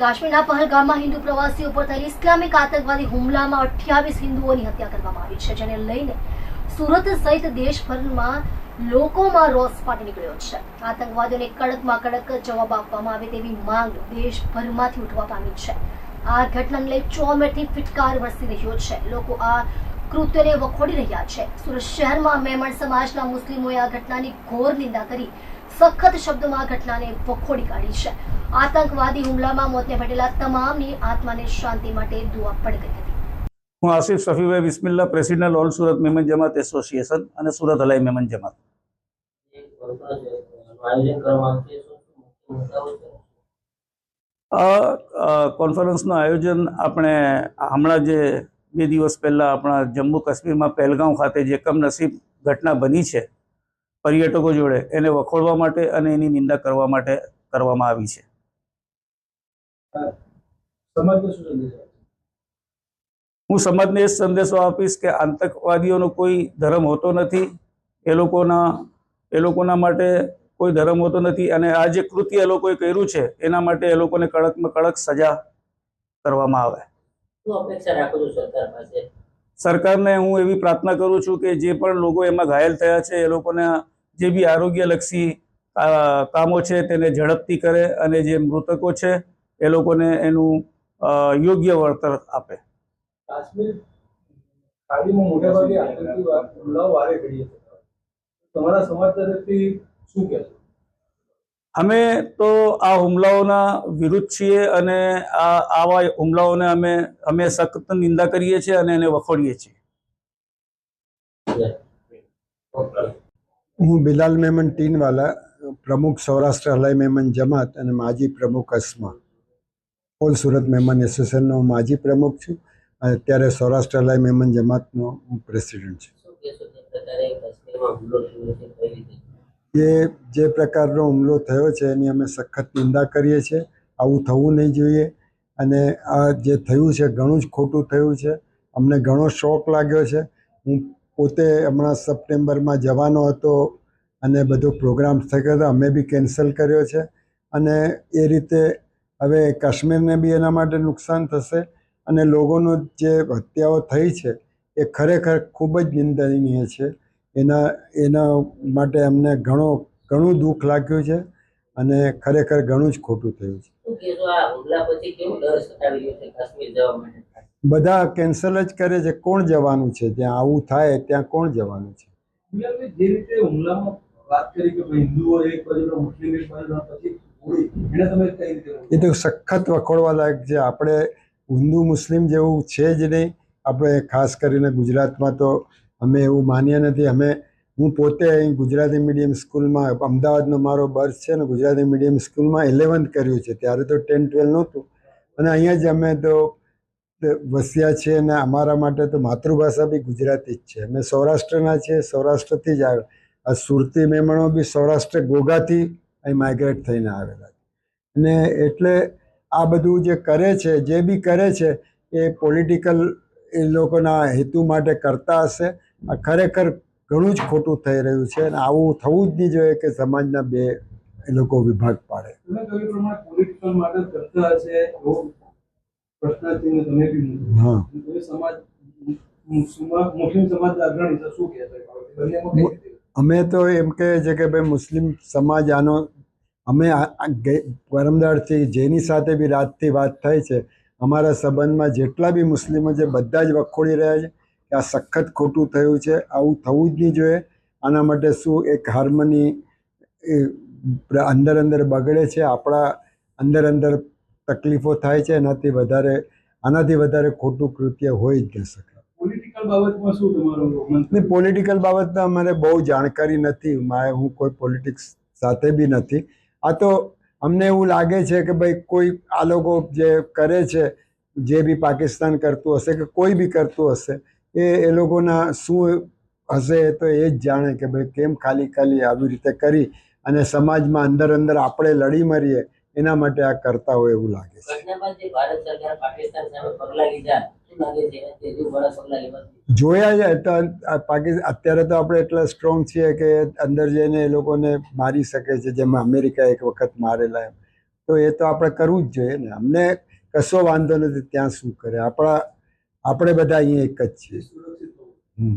કાશ્મીરના પહલગામમાં હિન્દુ પ્રવાસીઓ પર થયેલી ઇસ્લામિક આતંકવાદી હુમલામાં અઠ્યાવીસ હિન્દુઓની હત્યા કરવામાં આવી છે, જેને લઈને સુરત સહિત દેશભરમાં લોકોમાં રોષ ફાટી નીકળ્યો છે. આતંકવાદીઓને કડકમાં કડક જવાબ આપવામાં આવે તેવી માંગ દેશભરમાંથી ઉઠવા પામી છે. આ ઘટનાને લઈ ચોમેરથી ફિટકાર વરસી રહ્યો છે. લોકો આ કૃત્યને વખોડી રહ્યા છે. સુરત શહેરમાં મેમણ સમાજના મુસ્લિમોએ આ ઘટનાની ઘોર નિંદા કરી, સખત શબ્દોમાં ઘટનાને વખોડી કાઢી છે. આતંકવાદી હુમલામાં મોતને ભટેલા તમામની આત્માને શાંતિ માટે દુઆ પણ ગઈ હતી. હું Asif Shafibhai Bismilla president all Surat Memon Jamat association અને સુરત હલાઈ મેમન જમાત. આ, કોન્ફરન્સનું આયોજન આપણે હમણાં જે બે દિવસ પહેલાં આપણા જમ્મુ કાશ્મીરમાં પહેલગાંવ ખાતે જે કમનસીબ ઘટના બની છે પર્યટકો જોડે એને વખોડવા માટે અને એની નિંદા કરવા માટે કરવામાં આવી છે? હું સમાજને એ સંદેશો આપીશ કે આતંકવાદીઓનો કોઈ ધર્મ હોતો નથી એ લોકોના એ લોકોના માટે કોઈ ધર્મ હોતો નથી અને આ જે કૃત્ય એ લોકોએ કર્યું છે એના માટે એ લોકોને કડકમાં કડક સજા કરવામાં આવે શું અપેક્ષા રાખો છો સરકાર પાસે. સરકારને હું એવી પ્રાર્થના કરું છું કે જે પણ લોકો એમાં ઘાયલ થયા છે એ લોકોને જે બી આરોગ્યલક્ષી કામો છે તેને ઝડપથી કરે અને જે મૃતકો છે એ લોકોને એનું યોગ્ય વળતર આપે. કાશ્મીર ખાડીમાં મોટાભાગે આતંકી હુમલાઓ વારે ઘડીએ તમારા સમાજ તરફથી શું કહેશો? અમે તો આ હુમલાઓના વિરુદ્ધ છીએ અને આ આવા હુમલાઓને અમે અમે સખત નિંદા કરીએ છીએ અને એને વખોડીએ છીએ. હું બિલાલ મેમન ટીનવાલા પ્રમુખ સૌરાષ્ટ્ર હલાઈ મેમન જમાત અને માજી પ્રમુખ અસ્મા. ઓલ સુરત મેમન એસોસિએશનનો હું માજી પ્રમુખ છું અને અત્યારે સૌરાષ્ટ્ર હલાઈ મેમન જમાતનો હું પ્રેસિડેન્ટ છું. જે જે પ્રકારનો હુમલો થયો છે, એની અમે સખત નિંદા કરીએ છીએ. આવું થવું નહીં જોઈએ. અને આ જે થયું છે, ઘણું જ ખોટું થયું છે. અમને ઘણો શોક લાગ્યો છે. હું પોતે હમણાં સપ્ટેમ્બરમાં જવાનો હતો અને બધો પ્રોગ્રામ થયો હતો. અમે બી કેન્સલ કર્યો છે. અને એ રીતે હવે કાશ્મીરને બી એના માટે નુકસાન થશે. અને લોકોનું જે હત્યાઓ થઈ છે, એ ખરેખર ખૂબ જ નિંદનીય છે. એના એના માટે અમને ઘણો ઘણું દુઃખ લાગ્યું છે અને ખરેખર ઘણું જ ખોટું થયું છે. શું કહેશો આ હુમલા પછી કેવો ડર સતાવી રહ્યો છે કાશ્મીર જવા માટે? બધા કેન્સલ જ કરે છે. કોણ જવાનું છે? ત્યાં આવું થાય ત્યાં કોણ જવાનું છે? જે રીતે હુમલામાં વાત કરી કે હિન્દુઓ એક બાજુ મુસ્લિમ એક બાજુ પછી હોળી એને તમે કઈ રીતે એ તો સખત વખોડવા લાયક છે. આપણે હિન્દુ મુસ્લિમ જેવું છે જ નહીં. આપણે ખાસ કરીને ગુજરાતમાં તો અમે એવું માન્ય નથી. અમે, હું પોતે અહીં ગુજરાતી મીડિયમ સ્કૂલમાં, અમદાવાદનો મારો બર્થ છે ને ગુજરાતી મીડિયમ સ્કૂલમાં ઇલેવન્થ કર્યું છે. ત્યારે તો ટેન, ટ્વેલ્વ નહોતું. અને અહીંયા જ અમે તો વસ્યા છીએ અને અમારા માટે તો માતૃભાષા બી ગુજરાતી જ છે. અમે સૌરાષ્ટ્રના છીએ, સૌરાષ્ટ્રથી જ આવ્યા. આ સુરતી મહેમાનો બી સૌરાષ્ટ્ર ગોગાથી અહીં માઇગ્રેટ થઈને આવેલા છે. અને એટલે આ બધું જે કરે છે, જે બી કરે છે, એ પોલિટિકલ એ લોકોના હેતુ માટે કરતા હશે. આ ખરેખર ઘણું જ ખોટું થઈ રહ્યું છે અને આવું થવું જ નહીં જોઈએ કે સમાજના બે એ લોકો વિભાગ પાડે. હા. અમે તો એમ કહે છે કે ભાઈ મુસ્લિમ સમાજ આનો અમે પરમદારથી જેની સાથે બી રાતથી વાત થઈ છે અમારા સંબંધમાં જેટલા બી મુસ્લિમો છે બધા જ વખોડી રહ્યા છે. કે આ સખત ખોટું થયું છે આવું થવું જ નહીં જોઈએ. આના માટે શું એક હાર્મની અંદર અંદર બગડે છે આપણા અંદર અંદર તકલીફો થાય છે એનાથી વધારે આનાથી વધારે ખોટું કૃત્ય હોય જ ન શકે. પોલિટિકલ બાબતમાં શું તમારું પોલિટિકલ બાબતમાં અમારે બહુ જાણકારી નથી. મારે હું કોઈ પોલિટિક્સ સાથે બી નથી. આ તો અમને એવું લાગે છે કે ભાઈ કોઈ આ લોકો જે કરે છે જે બી પાકિસ્તાન કરતું હશે કે કોઈ બી કરતું હશે એ એ લોકોના શું હશે એ તો એ જ જાણે કે ભાઈ કેમ ખાલી ખાલી આવી રીતે કરી અને સમાજમાં અંદર અંદર આપણે લડી મરીએ એના માટે આ કરતા હોય એવું લાગે છે. છે? જોયા જાય તો પાકિસ્તાન અત્યારે તો આપણે એટલા સ્ટ્રોંગ છીએ કે અંદર જઈને એ લોકોને મારી શકે છે જેમ અમેરિકા એક વખત મારેલા એમ. તો એ તો આપણે કરવું જ જોઈએ ને. અમને કશો વાંધો નથી ત્યાં શું કરે? આપણા આપણે બધા અહીંયા એક જ છીએ. હમ.